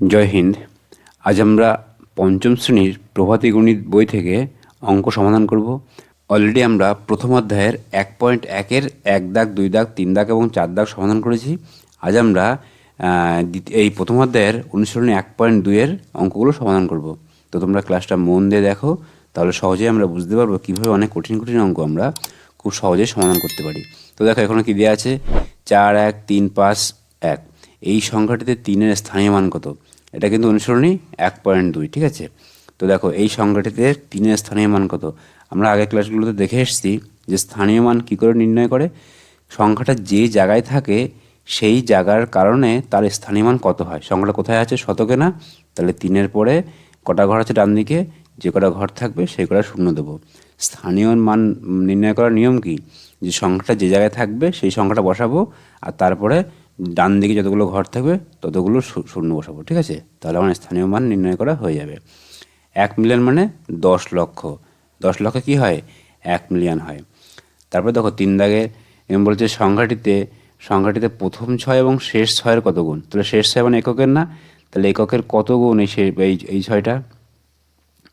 জয় হিন্দ। আজ আমরা পঞ্চম শ্রেণির প্রভাতী গণিত বই থেকে অঙ্ক সমাধান করব। অলরেডি আমরা প্রথম অধ্যায়ের এক পয়েন্ট একের এক দাগ, দুই দাগ, তিন দাগ এবং চার দাগ সমাধান করেছি। আজ আমরা এই প্রথম অধ্যায়ের অনুসরণে এক পয়েন্ট দুইয়ের অঙ্কগুলো সমাধান করব। তো তোমরা ক্লাসটা মন দিয়ে দেখো, তাহলে সহজেই আমরা বুঝতে পারব কীভাবে অনেক কঠিন কঠিন অঙ্ক আমরা খুব সহজেই সমাধান করতে পারি। তো দেখো, এখানে কী দেওয়া আছে? চার, এক, তিন, পাঁচ, এক। এই সংখ্যাটিতে তিনের স্থানীয় মান কত? এটা কিন্তু অনুসরণী এক পয়েন্ট দুই, ঠিক আছে? তো দেখো, এই সংখ্যাটিতে তিনের স্থানীয় মান কত? আমরা আগের ক্লাসগুলোতে দেখে এসেছি যে স্থানীয় মান কী করে নির্ণয় করে? সংখ্যাটা যে জায়গায় থাকে, সেই জায়গার কারণে তার স্থানীয় মান কত হয়? সংখ্যাটা কোথায় আছে? শতকে না? তাহলে তিনের পরে কটা ঘর আছে ডান দিকে? যে কটা ঘর থাকবে, সেই কটা শূন্য দেবো। স্থানীয় মান নির্ণয় করার নিয়ম কি? যে সংখ্যাটা যে জায়গায় থাকবে, সেই সংখ্যাটা বসাবো, আর তারপরে ডান দিকে যতগুলো ঘর থাকবে, ততগুলো শূন্য বসাবো, ঠিক আছে? তাহলে আমার স্থানীয় মান নির্ণয় করা হয়ে যাবে। এক মিলিয়ন মানে দশ লক্ষ। দশ লক্ষ কি হয়? এক মিলিয়ন হয়। তারপরে দেখো, তিন দাগে বলছে সংখ্যাটিতে সংখ্যাটিতে প্রথম ছয় এবং শেষ ছয়ের কত গুণ? তাহলে শেষ ছয় মানে এককের না? তাহলে এককের কত গুণ এই এই ছয়টা?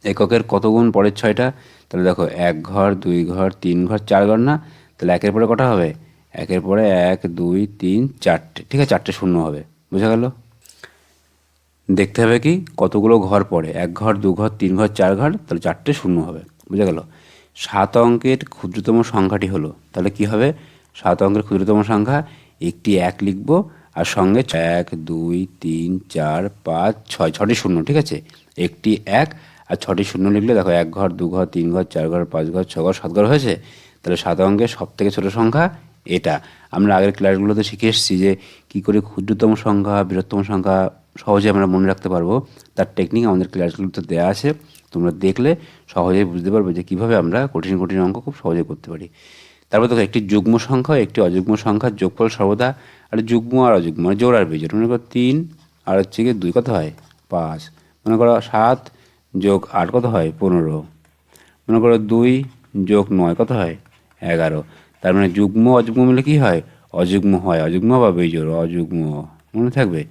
এককের কত গুণ পরের ছয়টা? তাহলে দেখো, এক ঘর, দুই ঘর, তিন ঘর, চার ঘর না? তাহলে একের পরে কটা হবে? একের পরে এক, দুই, তিন, চারটে। ঠিক আছে, চারটে শূন্য হবে। বুঝা গেল? দেখতে হবে কি? কতগুলো ঘর পড়ে? এক ঘর, দু ঘর, তিন ঘর, চার ঘর, তাহলে চারটে শূন্য হবে। বুঝা গেল? সাত অঙ্কের ক্ষুদ্রতম সংখ্যাটি হলো। তাহলে কি হবে? সাত অঙ্কের ক্ষুদ্রতম সংখ্যা, একটি এক লিখব, আর সঙ্গে এক, দুই, তিন, চার, পাঁচ, ছয়। ছটি শূন্য, ঠিক আছে? একটি এক, আর ছটি শূন্য লিখলে দেখো, এক ঘর, দু ঘর, তিন ঘর, চার ঘর, পাঁচ ঘর, ছ ঘর, সাত ঘর হয়েছে। তাহলে সাত অঙ্কের সব থেকে ছোটো সংখ্যা এটা। আমরা আগের ক্লাসগুলোতে শিখে এসেছি যে কী করে ক্ষুদ্রতম সংখ্যা, বৃহত্তম সংখ্যা সহজে আমরা মনে রাখতে পারব। তার টেকনিক আমাদের ক্লাসগুলোতে দেওয়া আছে। তোমরা দেখলে সহজেই বুঝতে পারবে যে কীভাবে আমরা কঠিন কঠিন অঙ্ক খুব সহজে করতে পারি। তারপর দেখো, একটি যুগ্ম সংখ্যা, একটি অযুগ্ম সংখ্যার যোগফল সর্বদা, আর যুগ্ম আর অযুগ্ম মানে জোড় আর বিজোড়। মনে করো তিন আর হচ্ছে গিয়ে দুই, কত হয়? পাঁচ। মনে করো সাত যোগ আট, কত হয়? পনেরো। মনে করো দুই যোগ নয়, কত হয়? এগারো। তার মানে যুগ্ম, অযুগ্ম মিলে কি হয়? অযুগ্ম হয়। অযুগ্ম বা বিজোড়? অযুগ্ম। মনে থাকবে?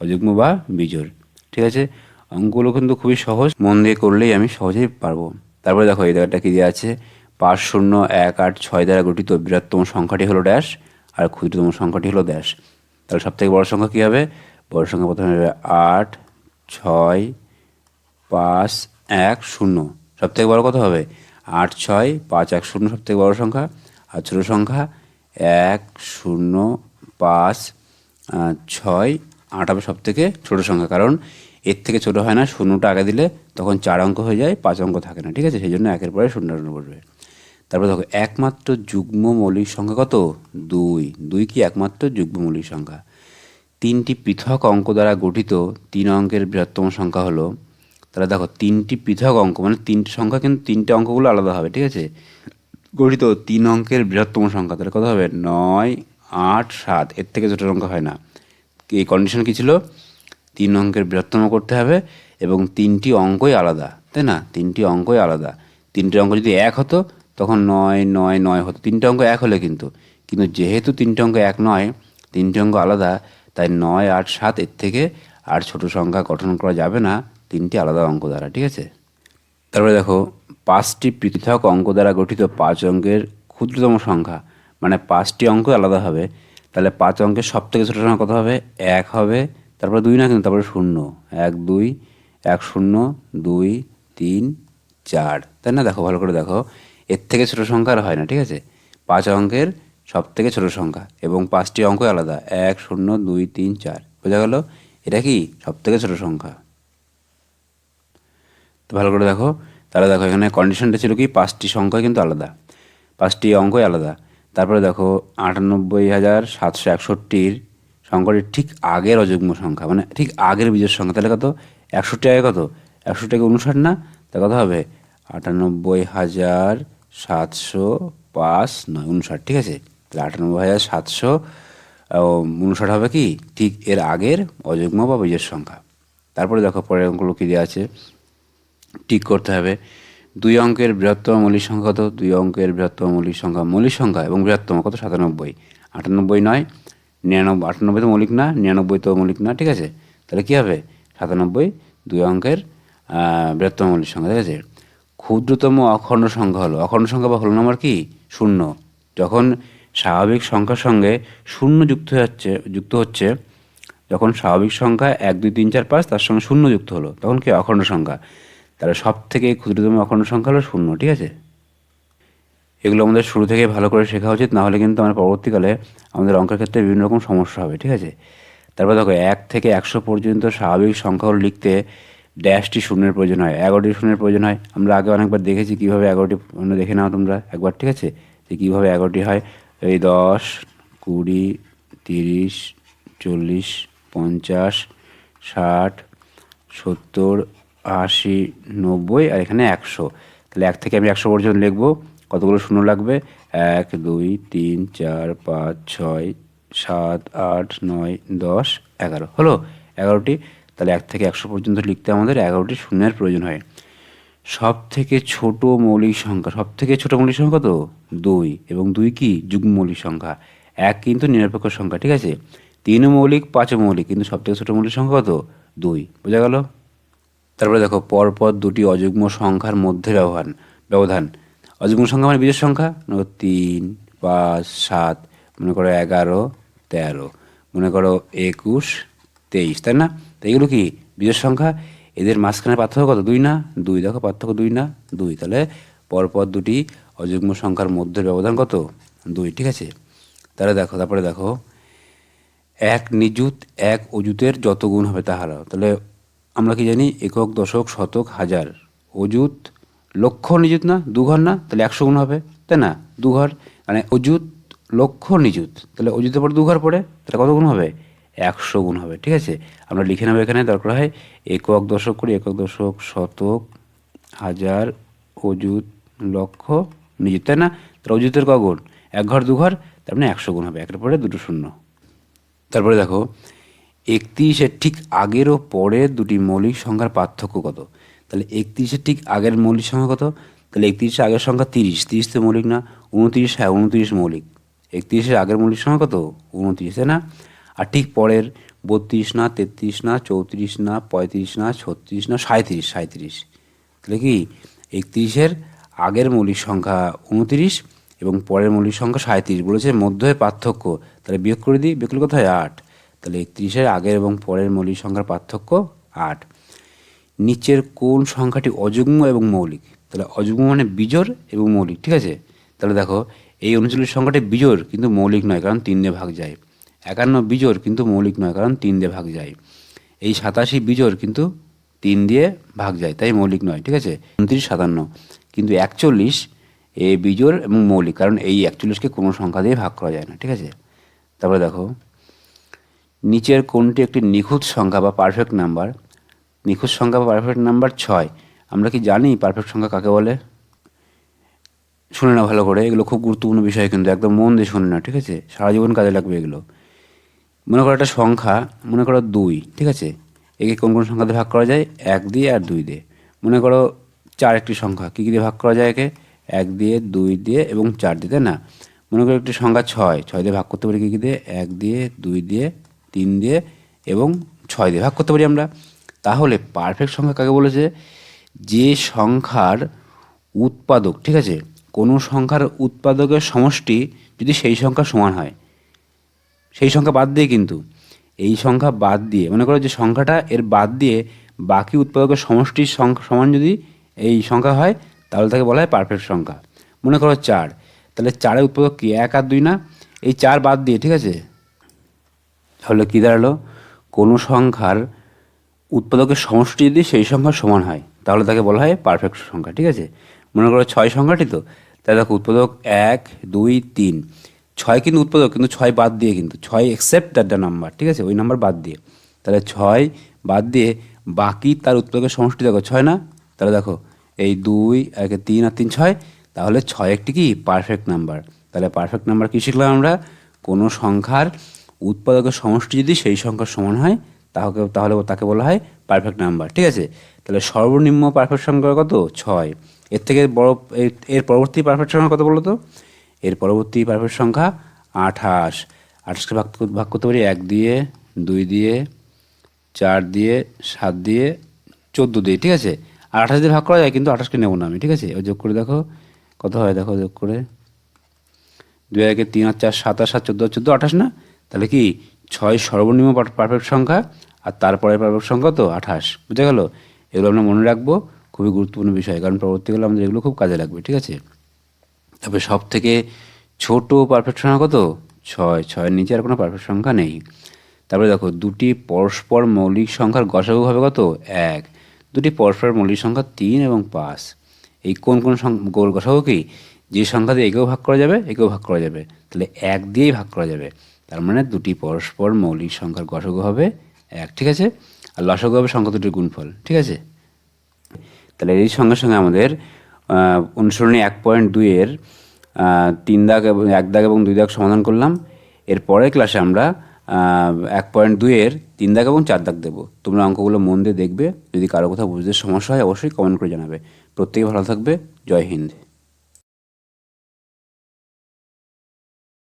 অযুগ্ম বা বিজোড়। ঠিক আছে? অঙ্কগুলো কিন্তু খুবই সহজ। মন দিয়ে করলেই আমি সহজেই পারব। তারপরে দেখো, এই জায়গাটা কি দেওয়া আছে? পাঁচ শূন্য এক আট ছয় দ্বারা গঠিত বৃহত্তম সংখ্যাটি হলো ড্যাশ আর ক্ষুদ্রতম সংখ্যাটি হলো ড্যাশ তাহলে সবথেকে বড় সংখ্যা কী হবে? বড় সংখ্যা প্রথমে হবে আট, ছয়, পাঁচ, এক, শূন্য। সব থেকে বড় কত হবে? আট, ছয়, পাঁচ, এক, শূন্য সব থেকে বড় সংখ্যা। আর ছোটো সংখ্যা, এক, শূন্য, পাঁচ ছয়, আট হবে সব থেকে ছোটো সংখ্যা। কারণ এর থেকে ছোটো হয় না, শূন্যটা আগে দিলে তখন চার অঙ্ক হয়ে যায়, পাঁচ অঙ্ক থাকে না, ঠিক আছে? সেই জন্য একের পরে শূন্য শূন্য বসবে। তারপর দেখো, একমাত্র যুগ্ম মৌলিক সংখ্যা কত? দুই। দুই কি একমাত্র যুগ্ম মৌলিক সংখ্যা? তিনটি পৃথক অঙ্ক দ্বারা গঠিত তিন অঙ্কের বৃহত্তম সংখ্যা হলো, তাহলে দেখো, তিনটি পৃথক অঙ্ক মানে তিনটি সংখ্যা কিন্তু তিনটে অঙ্কগুলো আলাদা হবে, ঠিক আছে? গঠিত তিন অঙ্কের বৃহত্তম সংখ্যা, তাহলে কত হবে? নয়, আট, সাত। এর থেকে ছোটো সংখ্যা হয় না। এই কন্ডিশন কী ছিল? তিন অঙ্কের বৃহত্তম করতে হবে এবং তিনটি অঙ্কই আলাদা, তাই না? তিনটি অঙ্কই আলাদা। তিনটি অঙ্ক যদি এক হতো, তখন নয় নয় নয় হতো। তিনটে অঙ্ক এক হলে কিন্তু। কিন্তু যেহেতু তিনটে অঙ্ক এক নয়, তিনটে অঙ্ক আলাদা, তাই নয়, আট, সাত, এর থেকে আর ছোট সংখ্যা গঠন করা যাবে না। তিনটি আলাদা অঙ্ক দ্বারা, ঠিক আছে? তারপরে দেখো, পাঁচটি পৃথক অঙ্ক দ্বারা গঠিত পাঁচ অঙ্কের ক্ষুদ্রতম সংখ্যা। মানে পাঁচটি অঙ্ক আলাদা হবে। তাহলে পাঁচ অঙ্কের সব থেকে ছোটো সংখ্যা কত হবে? এক হবে। তারপরে দুই না কিন্তু তারপরে শূন্য। এক, দুই, এক, শূন্য, দুই, তিন, চার। তাই না? দেখো, ভালো করে দেখো। এর থেকে ছোটো সংখ্যা আর হয় না, ঠিক আছে? পাঁচ অঙ্কের সব থেকে ছোটো সংখ্যা এবং পাঁচটি অঙ্ক আলাদা। এক, শূন্য, দুই, তিন, চার। বোঝা গেল? এটা কি সব থেকে ছোটো সংখ্যা? তো ভালো করে দেখো। তাহলে দেখো, এখানে কন্ডিশনটা ছিল কি? পাঁচটি সংখ্যা কিন্তু আলাদা। পাঁচটি অঙ্কই আলাদা। তারপরে দেখো, আটানব্বই হাজার সাতশো একষট্টির সংখ্যাটির ঠিক আগের অযুগ্ম সংখ্যা মানে ঠিক আগের বীজের সংখ্যা। তাহলে কত? একষট্টি আগে কত? একষট্টি আগে উনষাট না? তা কত হবে? আটানব্বই হাজার সাতশো পাঁচ নয়, উনষাট, ঠিক আছে? তাহলে আটানব্বই হাজার সাতশো উনষাট হবে কি? ঠিক এর আগের অযুগ্ম বা বীজের সংখ্যা। তারপরে দেখো, পরের অঙ্কগুলো কী দেওয়া আছে? ঠিক করতে হবে। দুই অঙ্কের বৃহত্তম মৌলিক সংখ্যা কত? দুই অঙ্কের বৃহত্তম মৌলিক সংখ্যা মৌলিক সংখ্যা এবং বৃহত্তম কত? সাতানব্বই। আটানব্বই নয়, নিরানব্বই, আটানব্বই তো মৌলিক না, নিরানব্বই তো মৌলিক না, ঠিক আছে? তাহলে কী হবে? সাতানব্বই, দুই অঙ্কের বৃহত্তম মৌলিক সংখ্যা ঠিক আছে? ক্ষুদ্রতম অখণ্ড সংখ্যা হলো, অখণ্ড সংখ্যা বা হলো নাম্বার কি? শূন্য। যখন স্বাভাবিক সংখ্যার সঙ্গে শূন্য যুক্ত যাচ্ছে যুক্ত হচ্ছে, যখন স্বাভাবিক সংখ্যা এক, দুই, তিন, চার, পাঁচ, তার সঙ্গে শূন্য যুক্ত হলো, তখন কি? অখণ্ড সংখ্যা। তাহলে সব থেকে ক্ষুদ্রতম অখণ্ড সংখ্যা হলো শূন্য, ঠিক আছে? এগুলো আমাদের শুরু থেকে ভালো করে শেখা উচিত, না হলে কিন্তু আমার পরবর্তীকালে আমাদের অঙ্কের ক্ষেত্রে বিভিন্ন রকম সমস্যা হবে, ঠিক আছে? তারপর দেখো, এক থেকে একশো পর্যন্ত স্বাভাবিক সংখ্যাগুলো লিখতে ড্যাশটি শূন্যের প্রয়োজন হয়, এগারোটি শূন্যের প্রয়োজন হয়। আমরা আগে অনেকবার দেখেছি কীভাবে এগারোটি তোমরা দেখে নাও তোমরা একবার, ঠিক আছে? যে কীভাবে এগারোটি হয়, এই দশ, কুড়ি, তিরিশ, চল্লিশ, পঞ্চাশ, ষাট, সত্তর আশি নব্বই আর এখানে একশো। তাহলে এক থেকে আমি একশো পর্যন্ত লিখব। কতগুলো শূন্য লাগবে? এক, দুই, তিন, চার, পাঁচ, ছয়, সাত, আট, নয়, দশ, এগারো। হলো? এগারোটি। তাহলে এক থেকে একশো পর্যন্ত লিখতে আমাদের এগারোটি শূন্যের প্রয়োজন হয়। সব থেকে ছোট মৌলিক সংখ্যা। সব থেকে ছোট মৌলিক সংখ্যা তো? দুই। এবং দুই কি? যুগ্ম মৌলিক সংখ্যা। এক কিন্তু নিরপেক্ষ সংখ্যা, ঠিক আছে? তিন মৌলিক, পাঁচ মৌলিক, কিন্তু সব থেকে ছোট মৌলিক সংখ্যা কত? দুই। বোঝা গেল? তারপরে দেখো, পরপর দুটি অযুগ্ম সংখ্যার মধ্যে ব্যবহার ব্যবধান। অযুগ্ম সংখ্যা মানে বিজোড় সংখ্যা? তিন, পাঁচ, সাত, মনে করো এগারো, তেরো। মনে করো একুশ, তেইশ, তাই না? তো এগুলো কি? বিজোড় সংখ্যা। এদের মাঝখানে পার্থক্য কত? দুই না? দুই। দেখো, পার্থক্য দুই না? দুই। তাহলে পরপর দুটি অযুগ্ম সংখ্যার মধ্যে ব্যবধান কত? দুই। ঠিক আছে? তাহলে দেখো, তারপরে দেখো, এক নিযুত, এক অযুতের যত গুণ হবে তাহারা তাহলে আমরা কি জানি? একক, দশক, শতক, হাজার। অযুত, লক্ষ নিযুত না? দু ঘর না? তাহলে একশো গুণ হবে। তাই না? দু ঘর মানে অযুত, লক্ষ, নিযুত। তাহলে অযুতের পর দু ঘর পড়ে, তাহলে কত গুণ হবে? একশো গুণ হবে। ঠিক আছে? আমরা লিখে নেব এখানে, দরকার হয় একক, দশক করি, একক, দশক, শতক, হাজার, অযুত, লক্ষ, নিযুত। তাই না? তাহলে অযুতের ক গুণ? এক ঘর দু ঘর তার মানে একশো গুণ হবে। একের পরে দুটো শূন্য। তারপরে দেখো একত্রিশের ঠিক আগের ও পরের দুটি মৌলিক সংখ্যার পার্থক্য কত? তাহলে একত্রিশের ঠিক আগের মৌলিক সংখ্যা কত? তাহলে একত্রিশের আগের সংখ্যা তিরিশ। তিরিশ তো মৌলিক না, উনত্রিশ হ্যাঁ উনত্রিশ মৌলিক। একত্রিশের আগের মৌলিক সংখ্যা কত? উনত্রিশ, তাই না? আর ঠিক পরের, বত্রিশ না, তেত্রিশ না, চৌত্রিশ না, পঁয়ত্রিশ না, ছত্রিশ না সাঁত্রিশ সাঁত্রিশ তাহলে কি? একত্রিশের আগের মৌলিক সংখ্যা উনত্রিশ এবং পরের মৌলিক সংখ্যা সাঁত্রিশ বলেছে মধ্যের পার্থক্য। তাহলে বিয়োগ করে দিই, বিয়োগ করলে কোথায়? আট। তাহলে একত্রিশের আগের এবং পরের মৌলিক সংখ্যার পার্থক্য আট। নিচের কোন সংখ্যাটি অযুগ্ম এবং মৌলিক? তাহলে অযুগ্ম মানে বিজোড় এবং মৌলিক, ঠিক আছে? তাহলে দেখো, এই উনচল্লিশ সংখ্যাটি বিজোড় কিন্তু মৌলিক নয়, কারণ তিন দিয়ে ভাগ যায়। একান্ন বিজোড় কিন্তু মৌলিক নয়, কারণ তিন দিয়ে ভাগ যায়। এই সাতাশি বিজোড় কিন্তু তিন দিয়ে ভাগ যায়, তাই মৌলিক নয়, ঠিক আছে? উনত্রিশ, সাতান্ন। কিন্তু একচল্লিশ এ বিজোড় এবং মৌলিক, কারণ এই একচল্লিশকে কোনো সংখ্যা দিয়ে ভাগ করা যায় না, ঠিক আছে? তারপরে দেখো নিচের কোনটি একটি নিখুঁত সংখ্যা বা পারফেক্ট নাম্বার নিখুঁত সংখ্যা বা পারফেক্ট নাম্বার ছয়। আমরা কি জানি পারফেক্ট সংখ্যা কাকে বলে? শুনে না ভালো করে। এগুলো খুব গুরুত্বপূর্ণ বিষয় কিন্তু একদম মন দিয়ে শুনে না ঠিক আছে? সারা জীবন কাজে লাগবে এগুলো। মনে করো একটা সংখ্যা, মনে করো দুই, ঠিক আছে? একে কোন কোন সংখ্যাতে ভাগ করা যায়? এক দিয়ে আর দুই দিয়ে। মনে করো চার একটি সংখ্যা, কী কী দিয়ে ভাগ করা যায় একে? এক দিয়ে, দুই দিয়ে এবং চার দিতে না? মনে করো একটি সংখ্যা ছয় ছয় দিয়ে ভাগ করতে পারি কী কী দিয়ে? এক দিয়ে, দুই দিয়ে তিন দিয়ে এবং ছয় দিয়ে ভাগ করতে পারি আমরা। তাহলে পারফেক্ট সংখ্যা কাকে বলেছে যে সংখ্যার উৎপাদক, ঠিক আছে? কোনো সংখ্যার উৎপাদকের সমষ্টি যদি সেই সংখ্যা সমান হয়, সেই সংখ্যা বাদ দিয়ে কিন্তু, এই সংখ্যা বাদ দিয়ে, মনে করো যে সংখ্যাটা এর বাদ দিয়ে বাকি উৎপাদকের সমষ্টির সংখ্যা সমান যদি এই সংখ্যা হয়, তাহলে তাকে বলা হয় পারফেক্ট সংখ্যা। মনে করো চার, তাহলে চারের উৎপাদক কি? এক আর দুই না? এই চার বাদ দিয়ে, ঠিক আছে? তাহলে কী দাঁড়াল? কোনো সংখ্যার উৎপাদকের সমষ্টি যদি সেই সংখ্যার সমান হয়, তাহলে তাকে বলা হয় পারফেক্ট সংখ্যা, ঠিক আছে? মনে করো ছয় সংখ্যাটি তো, তাহলে দেখো উৎপাদক এক, দুই, তিন। ছয় কিন্তু উৎপাদক, কিন্তু ছয় বাদ দিয়ে কিন্তু, ছয় এক্সেপ্ট দ্য নাম্বার ঠিক আছে? ওই নাম্বার বাদ দিয়ে। তাহলে ছয় বাদ দিয়ে বাকি তার উৎপাদকের সমষ্টি দেখো, ছয় না? তাহলে দেখো এই দুই, একে তিন আর তিন ছয়, তাহলে ছয় একটি কি? পারফেক্ট নাম্বার তাহলে পারফেক্ট নাম্বার কী শিখলাম আমরা? কোনো সংখ্যার উৎপাদকের সমষ্টি যদি সেই সংখ্যার সমান হয় তাহলে তাহলে তাকে বলা হয় পারফেক্ট নাম্বার ঠিক আছে? তাহলে সর্বনিম্ন পারফেক্ট সংখ্যা কত? ছয়। এর থেকে বড় এর- পরবর্তী পারফেক্ট সংখ্যা কত বলো তো এর পরবর্তী পারফেক্ট সংখ্যা আঠাশ। আঠাশকে ভাগ ভাগ করতে পারি এক দিয়ে, দুই দিয়ে, চার দিয়ে, সাত দিয়ে, চোদ্দ দিয়ে, ঠিক আছে? আর আঠাশ দিয়ে ভাগ করা যায়, কিন্তু আঠাশকে নেব না আমি, ঠিক আছে? ও যোগ করে দেখো, কত হয়? দেখো, যোগ করে। দুই একে তিন আর চার, সাত আর সাত, চোদ্দ চোদ্দ, আঠাশ না? তাহলে কি ছয় সর্বনিম্ন পারফেক্ট সংখ্যা আর তারপরে পারফেক্ট সংখ্যা তো আঠাশ। বুঝে গেল? এগুলো আমরা মনে রাখব, খুবই গুরুত্বপূর্ণ বিষয়, কারণ পরবর্তীকালে আমাদের এগুলো খুব কাজে লাগবে, ঠিক আছে? তারপরে সব থেকে ছোট পারফেক্ট সংখ্যা কত? ছয়, ছয়ের নিচে আর কোনো পারফেক্ট সংখ্যা নেই। তারপরে দেখো, দুটি পরস্পর মৌলিক সংখ্যার গসাগু হবে কত? এক। দুটি পরস্পর মৌলিক সংখ্যা তিন এবং পাঁচ। এই কোন কোন গোল গসাগু কি? যে সংখ্যা দিয়ে একেও ভাগ করা যাবে, একেও ভাগ করা যাবে। তাহলে এক দিয়েই ভাগ করা যাবে। তার মানে দুটি পরস্পর মৌলিক সংখ্যার গসাগু হবে এক, ঠিক আছে? আর লসাগু হবে সংখ্যা দুটির গুণফল, ঠিক আছে? তাহলে এই সঙ্গে সঙ্গে আমাদের অনুসরণী এক পয়েন্ট দুইয়ের তিন দাগ এবং এক দাগ এবং দুই দাগ সমাধান করলাম। এর পরের ক্লাসে আমরা এক পয়েন্ট দুইয়ের তিন দাগ এবং চার দাগ দেবো। তোমরা অঙ্কগুলো মন দিয়ে দেখবে। যদি কারও কোথাও বুঝতে সমস্যা হয়, অবশ্যই কমেন্ট করে জানাবে। প্রত্যেকে ভালো থাকবে। জয় হিন্দ।